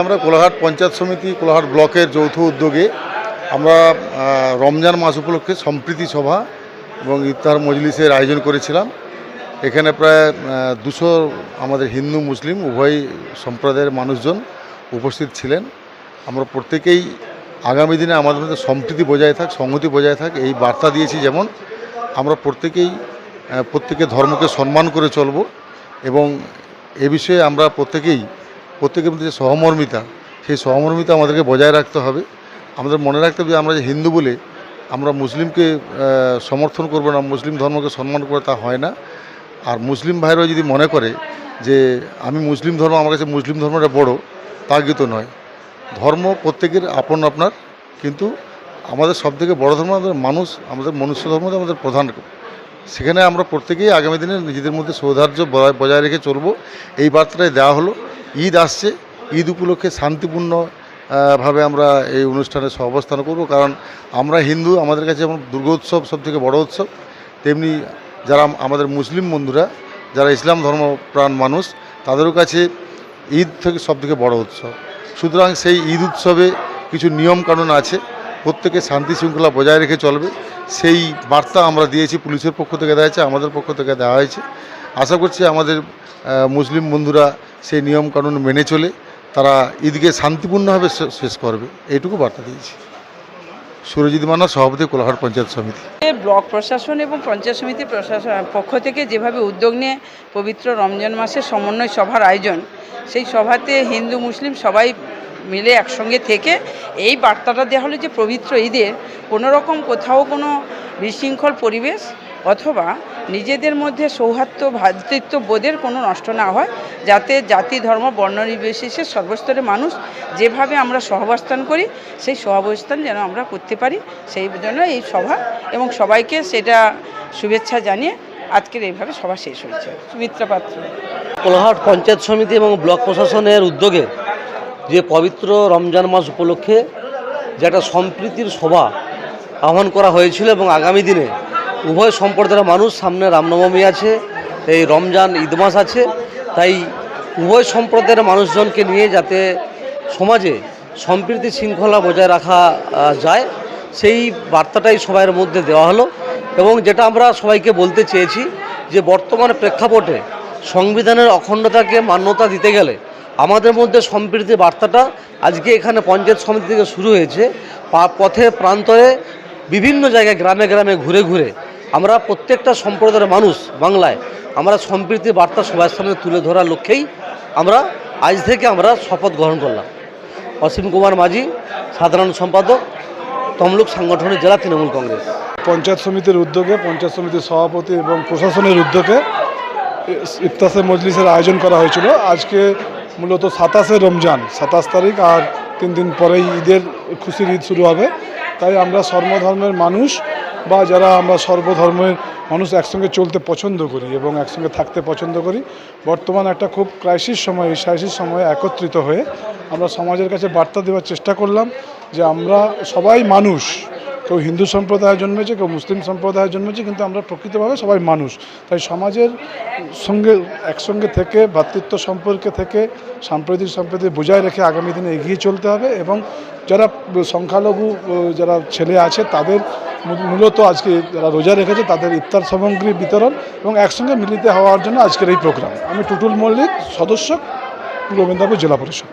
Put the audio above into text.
আমরা কোলাহাট পঞ্চায়েত সমিতি কোলাহাট ব্লকের যৌথ উদ্যোগে আমরা রমজান মাস উপলক্ষে সম্প্রীতি সভা এবং ইফতার মজলিসের আয়োজন করেছিলাম। এখানে প্রায় দুশো আমাদের হিন্দু মুসলিম উভয় সম্প্রদায়ের মানুষজন উপস্থিত ছিলেন। আমরা প্রত্যেকেই আগামী দিনে আমাদের মধ্যে সম্প্রীতি বজায় থাক সংহতি বজায় থাক এই বার্তা দিয়েছি যেমন আমরা প্রত্যেকেই আহ, প্রত্যেকের ধর্মকে সম্মান করে চলব এবং এ বিষয়ে আমরা প্রত্যেকেই প্রত্যেকের মধ্যে যে সহমর্মিতা, সেই সহমর্মিতা আমাদেরকে বজায় রাখতে হবে। আমাদের মনে রাখতে হবে যে আমরা যে হিন্দু বলে আমরা মুসলিমকে সমর্থন করব না, মুসলিম ধর্মকে সম্মান করে তা হয় না। আর মুসলিম ভাইরাও যদি মনে করে যে আমি মুসলিম ধর্ম, আমার কাছে মুসলিম ধর্মটা বড়, তা কিন্তু নয়। ধর্ম প্রত্যেকের আপন আপনার, কিন্তু আমাদের সবথেকে বড় ধর্ম আমাদের মানুষ, আমাদের মনুষ্য ধর্ম আমাদের প্রধান। সেখানে আমরা প্রত্যেকেই আগামী দিনে নিজেদের মধ্যে বজায়- বজায় রেখে চলবো। এই বার্তাটাই দেওয়া হলো। ঈদ আসছে, ঈদ উপলক্ষে শান্তিপূর্ণ ভাবে আমরা এই অনুষ্ঠানে সহাবস্থান করব। কারণ আমরা হিন্দু, আমাদের কাছে যেমন দুর্গোৎসব সব থেকে বড় উৎসব, তেমনি যারা আমাদের মুসলিম বন্ধুরা, যারা ইসলাম ধর্মপ্রাণ মানুষ, তাদেরও কাছে ঈদ থেকে সব থেকে বড় উৎসব। সুতরাং সেই ঈদ উৎসবে কিছু নিয়মকানুন আছে, প্রত্যেকে শান্তি শৃঙ্খলা বজায় রেখে চলবে। সেই বার্তা আমরা দিয়েছি পুলিশের পক্ষ থেকে দেওয়া হয়েছে, আমাদের পক্ষ থেকে দেওয়া হয়েছে। আশা করছি আমাদের মুসলিম বন্ধুরা সেই নিয়মকানুন মেনে চলে তারা ঈদকে শান্তিপূর্ণভাবে শেষ করবে। এইটুকু বার্তা দিয়েছি। সুরজিৎ মানা সভাপতি কোলাহাট পঞ্চায়েত সমিতি। ব্লক প্রশাসন এবং পঞ্চায়েত সমিতি প্রশাসন পক্ষ থেকে যেভাবে উদ্যোগ নিয়ে পবিত্র রমজান মাসের সমন্বয় সভার আয়োজন, সেই সভাতে হিন্দু, মুসলিম সবাই মিলে একসঙ্গে থেকে এই বার্তাটা দেওয়া হলো যে পবিত্র ঈদের কোনোরকম কোথাও কোনো বিশৃঙ্খল পরিবেশ অথবা নিজেদের মধ্যে সৌহার্দ্য ভ্রাতৃত্ব বোধের কোনো নষ্ট না হয়, যাতে জাতি, ধর্ম, বর্ণ নির্বিশেষে সর্বস্তরের মানুষ যেভাবে আমরা সহাবস্থান করি, সেই সহাবস্থান যেন আমরা করতে পারি, সেই জন্য এই সভা এবং সবাইকে সেটা শুভেচ্ছা জানিয়ে আজকের এইভাবে সভা শেষ হয়েছে। সুমিত্রা পাত্র। কোলাহাট পঞ্চায়েত সমিতি এবং ব্লক প্রশাসনের উদ্যোগে যে পবিত্র রমজান মাস উপলক্ষে যে একটা সম্প্রীতির সভা আহ্বান করা হয়েছিল এবং আগামী দিনে উভয় সম্প্রদায়ের মানুষ, সামনে রামনবমী আছে, এই রমজান ঈদ মাস আছে, তাই উভয় সম্প্রদায়ের মানুষজনকে নিয়ে যাতে সমাজে সম্প্রীতি শৃঙ্খলা বজায় রাখা যায়, সেই বার্তাটাই সবার মধ্যে দেওয়া হলো এবং যেটা আমরা সবাইকে বলতে চেয়েছি যে বর্তমান প্রেক্ষাপটে সংবিধানের অখণ্ডতাকে মান্যতা দিতে গেলে আমাদের মধ্যে সম্প্রীতি বার্তাটা আজকে এখানে পঞ্চায়েত সমিতি থেকে শুরু হয়েছে পথে, প্রান্তরে বিভিন্ন জায়গায় গ্রামে গ্রামে ঘুরে ঘুরে আমরা প্রত্যেকটা সম্প্রদায়ের মানুষ বাংলায় আমরা সম্প্রীতি বার্তা সবার সামনে তুলে ধরার লক্ষ্যেই আমরা আজ থেকে আমরা শপথ গ্রহণ করলাম। অসীম কুমার মাঝি, সাধারণ সম্পাদক, তমলুক সাংগঠনিক জেলা তৃণমূল কংগ্রেস। পঞ্চায়েত সমিতির উদ্যোগে, পঞ্চায়েত সমিতির সভাপতি এবং প্রশাসনের উদ্যোগে ইফতাসে মজলিসের আয়োজন করা হয়েছিল। আজকে মূলত সাতাশে রমজান, সাতাশ তারিখ আর তিন দিন পরেই ঈদের খুশির ঈদ শুরু হবে। তাই আমরা সর্বধর্মের মানুষ বা যারা আমরা সর্বধর্মের মানুষ একসঙ্গে চলতে পছন্দ করি এবং একসঙ্গে থাকতে পছন্দ করি, বর্তমান একটা খুব ক্রাইসিস সময়, এই ক্রাইসিস সময়ে একত্রিত হয়ে আমরা সমাজের কাছে বার্তা দেওয়ার চেষ্টা করলাম যে আমরা সবাই মানুষ কেউ হিন্দু সম্প্রদায়ে জন্মেছে, কেউ মুসলিম সম্প্রদায়ে জন্মেছে, কিন্তু আমরা প্রকৃতভাবে সবাই মানুষ। তাই সমাজের সঙ্গে, একসঙ্গে থেকে ভ্রাতৃত্ব সম্পর্কে থেকে, সাম্প্রতিক সম্প্রতি বজায় রেখে আগামী দিনে এগিয়ে চলতে হবে এবং যারা সংখ্যালঘু যারা ছেলে আছে, তাদের মূলত আজকে যারা রোজা রেখেছে, তাদের ইফতার সামগ্রী বিতরণ এবং একসঙ্গে মিলিত হওয়ার জন্য আজকের এই প্রোগ্রাম। আমি টুটুল মল্লিক সদস্য পূর্ব মেদিনীপুর জেলা পরিষদ।